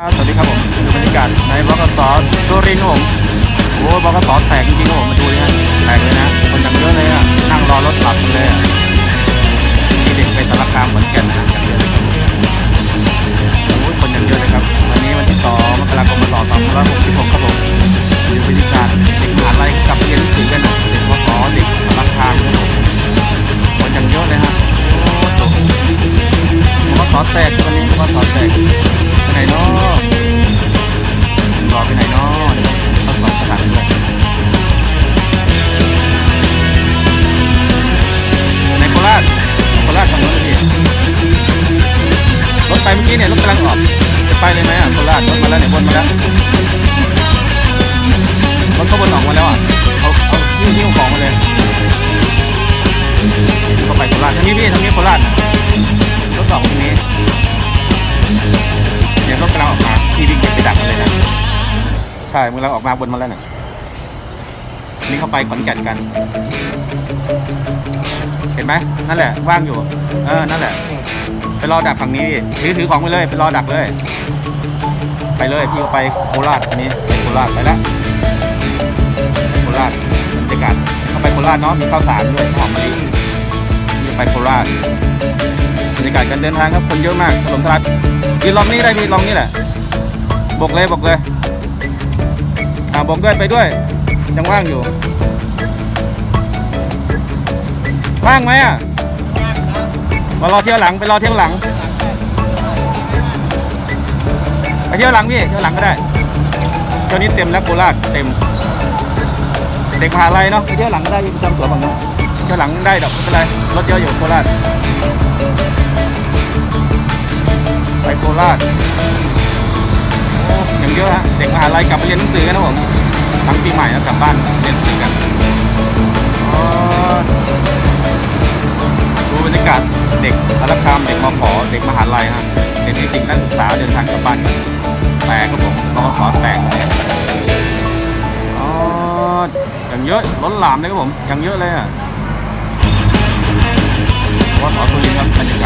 สวัสดีครับผมดูบรรยากาศในบกสสุรินทร์ครับผมโอ้ยบกสแตกจริงๆครับผมมาดูดิฮะแตกเลยนะคนอย่างเยอะเลยอะนั่งรอรถหลับเลยอะมีเด็กไปสารคามขอนแก่นนะอย่างเยอะเลยครับโอ้คนอย่างเยอะเลยครับ วันนี้วันที่สองมกราคมพศสองพันห้าร้อยหกสิบหกครับผมดูบรรยากาศเด็กมหาลัยกับเรียนหนังกันนะเด็กมศเด็กสารคามครับผมคนอย่างเยอะเลยฮะโอ้โหมศแตกวันนี้มศแตก ไปไหนเนาะรอไปไหนเนาะเดี๋ยวต้องสอบสถานด้วยในโคราชโคราชทางโน้นพี่รถไปเมื่อกี้เนี่ยรถกำลังออกจะไปเลยไหมอะโคราชรถมาแล้วเนี่ยวนมาแล้วรถก็วนออกมาแล้วอะเอาเอาหิ้วหิ้วของมาเลยก็ไปโคราชทางนี้พี่ทางนี้โคราชรถออกทางนี้ รถกำลังออกมาพี่วิ่งไปดักมันเลยนะ ใช่มึงเราออกมาบนมาแล้วเนี่ยนี่เข้าไปขอนแก่นกัน เห็นไหมนั่นแหละ ว่างอยู่ เออ นั่นแหละ ไปรอดักฝั่งนี้ถือถือของไปเลย ไปรอดักเลย ไปเลย พี่ไปโคราชทีนี้ไปโคราชไปแล้วไปโคราชบรรยากาศเข้าไปโคราชเนาะ มีข้าวสารด้วยหอมมะลิไปโคราช รรยากาศการเดินทางครับคนเยอะมากถล่มทลายยืนลองนี่ได้พี่ลองนี่แหละบกเลยบกเลยอ่าบอกด้วยไปด้วยยังว่างอยู่ว่างไหมอะมารอเที่ยวหลังไปรอเที่ยวหลังไปเที่ยวหลังพี่เที่ยวหลังก็ได้เที่ยวนี้เต็มแล้วโคราชเต็ม เด็กมหาลัยเนาะไปเที่ยวหลังก็ได้ประจำตัวฝั่งนู้นเที่ยวหลังได้ดอกไม่เป็นไรรถเยอะอยู่โคราช ราชโอ้ยังเยอะฮะเด็กมหาลัยกลับมาเรียนหนังสือกันนะผมหลังปีใหม่แล้วกลับบ้านเรียนหนังสือกันดูบรรยากาศเด็กสารคามเด็กมขอเด็กมหาลัยฮะเด็กนิสิตนักศึกษาเดินทางกลับบ้านกันแตกครับผมมขอแตกอ๋ออย่างเยอะล้นหลามเลยครับผมอย่างเยอะเลยอะมขอสุรินทร์ครับ